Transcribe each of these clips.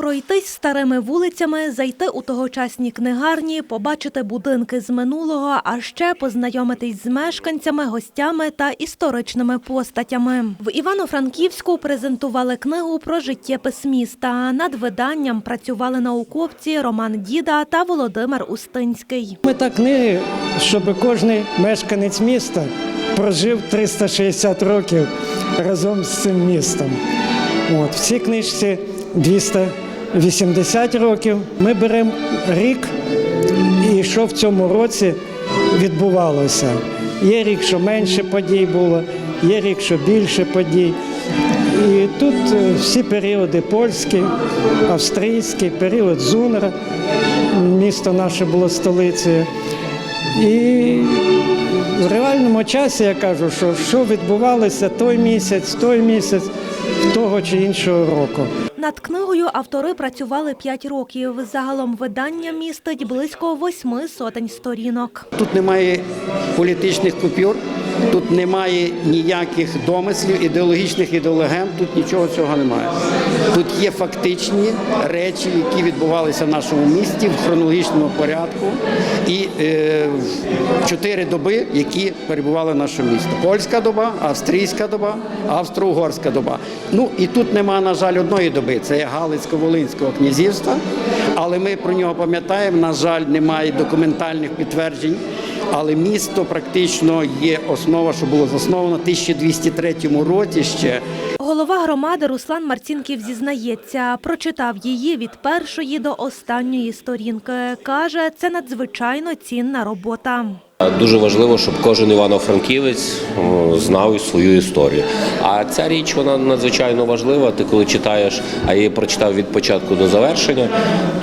Пройтись старими вулицями, зайти у тогочасні книгарні, побачити будинки з минулого, а ще познайомитись з мешканцями, гостями та історичними постатями. В Івано-Франківську презентували книгу про життєпис міста. Над виданням працювали науковці Роман Діда та Володимир Устинський. Мета книги, щоб кожен мешканець міста прожив 360 років разом з цим містом. От, в цій книжці 280 років. Ми беремо рік і що в цьому році відбувалося. Є рік, що менше подій було, є рік, що більше подій. І тут е, всі періоди польські, австрійський, період Зунера, місто наше було столицею. І в реальному часі я кажу, що що відбувалося той місяць, той місяць, того чи іншого року. Над книгою автори працювали 5 років. Загалом видання містить близько восьми сотень сторінок. Тут немає політичних купюр, тут немає ніяких домислів, ідеологічних ідеологем, тут нічого цього немає. Тут є фактичні речі, які відбувалися в нашому місті в хронологічному порядку, і е, чотири доби, які перебували в нашому місті. Польська доба, австрійська доба, австро-угорська доба. Ну і тут немає, на жаль, одної доби. Це є Галицько-Волинського князівства, але ми про нього пам'ятаємо. На жаль, немає документальних підтверджень. Але місто практично є основа, що було засновано в 1203 році ще. Голова громади Руслан Марцінків зізнається, прочитав її від першої до останньої сторінки. Каже, це надзвичайно цінна робота. Дуже важливо, щоб кожен івано-франківець знав свою історію. А ця річ вона надзвичайно важлива. Ти коли читаєш, а її прочитав від початку до завершення,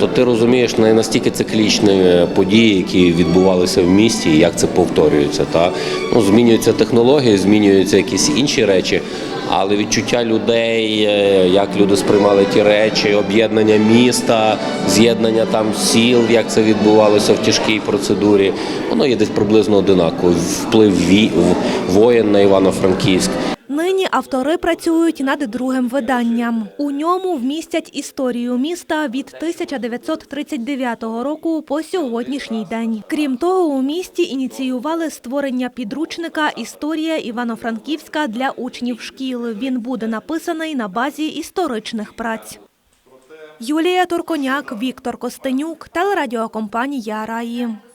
то ти розумієш не настільки циклічні події, які відбувалися в місті, і як це повторюється. Та ну змінюються технології, змінюються якісь інші речі. Але відчуття людей, е, як люди сприймали ті речі, об'єднання міста, з'єднання там сіл, як це відбувалося в тяжкій процедурі, воно є десь приблизно одинаково. Вплив воєн на Івано-Франківськ. Нині автори працюють над другим виданням. У ньому вмістять історію міста від 1939 року по сьогоднішній день. Крім того, у місті ініціювали створення підручника Історія Івано-Франківська для учнів шкіл. Він буде написаний на базі історичних праць. Юлія Турконяк, Віктор Костенюк, телерадіокомпанія Раї.